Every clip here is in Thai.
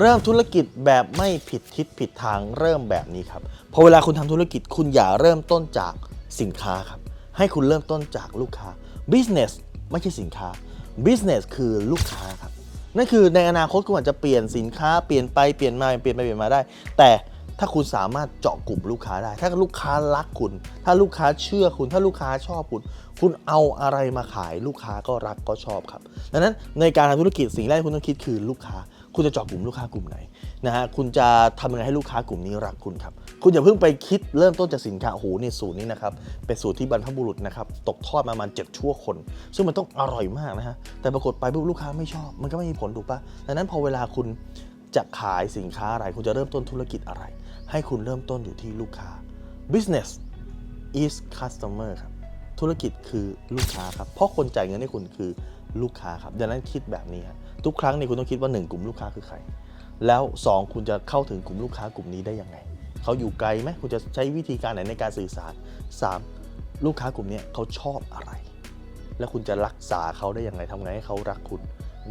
เริ่มธุรกิจแบบไม่ผิดทิศผิดทางเริ่มแบบนี้ครับพอเวลาคุณทำธุรกิจคุณอย่าเริ่มต้นจากสินค้าครับ ให้คุณเริ่มต้นจากลูกค้า business ไม่ใช่สินค้า business คือลูกค้าครับ นั่นคือในอนาคตคุณอาจจะเปลี่ยนสินค้าเปลี่ยนไปเปลี่ยนมาเปลี่ยนไปเปลี่ยนมาได้ แต่ถ้าคุณสามารถเจาะกลุ่มลูกค้าได้ ถ้าลูกค้ารักคุณ ถ้าลูกค้าเชื่อคุณ ถ้าลูกค้าชอบคุณ คุณเอาอะไรมาขายลูกค้าก็รักก็ชอบครับ ดังนั้นในการทำธุรกิจสิ่งแรกที่คุณต้องคิดคือลูกค้า คุณจะเจาะกลุ่มลูกค้ากลุ่มไหนนะฮะคุณจะทำยังไงให้ลูกค้ากลุ่มนี้รักคุณครับ คุณอย่าเพิ่งไปคิดเริ่มต้นจากสินค้าโอ้โหนี่สูตรนี้นะครับเป็นสูตรที่บรรพบุรุษนะครับตกทอดมาประมาณเจ็ดชั่วคน ซึ่งมันต้องอร่อยมากนะฮะแต่ปรากฏไปปุ๊บลูกค้าไม่ชอบ มันก็ไม่มีผลถูกปะดังนั้นพอเวลาคุณจะขายสินค้าอะไรคุณจะเริ่มต้นธุรกิจอะไร ให้คุณเริ่มต้นอยู่ที่ลูกค้า business is customer ครับธุรกิจคือลูกค้าครับ เพราะคนจ่ายเงินให้คุณคือ ลูกค้าครับดังนั้นคิดแบบนี้ฮะทุกครั้งเนี่ยคุณต้องคิดว่า 1 กลุ่มลูกค้าคือใคร แล้ว 2 คุณจะเข้าถึงกลุ่มลูกค้ากลุ่มนี้ได้ยังไงเขาอยู่ไกลไหมคุณจะใช้วิธีการไหนในการสื่อสาร 3. ลูกค้ากลุ่มนี้เขาชอบอะไร แล้วคุณจะรักษาเขาได้ยังไงทำไงให้เขารักคุณ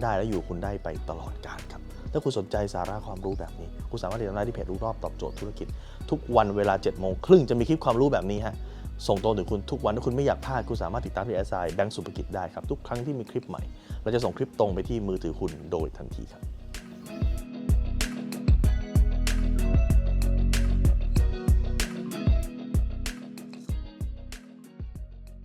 ได้และอยู่คุณได้ไปตลอดกาลครับถ้าคุณสนใจสาระความรู้แบบนี้ คุณสามารถติดตามได้ที่เพจรู้รอบตอบโจทย์ธุรกิจ ทุกวันเวลา7จ็ดโมงครึ่งจะมีคลิปความรู้แบบนี้ฮะ ส่งตรงถึงคุณทุกวัน ถ้าคุณไม่อยากพลาด คุณสามารถติดตามที่แอสไซแบงก์สุภกิจได้ครับ ทุกครั้งที่มีคลิปใหม่ เราจะส่งคลิปตรงไปที่มือถือคุณโดยทันทีครับ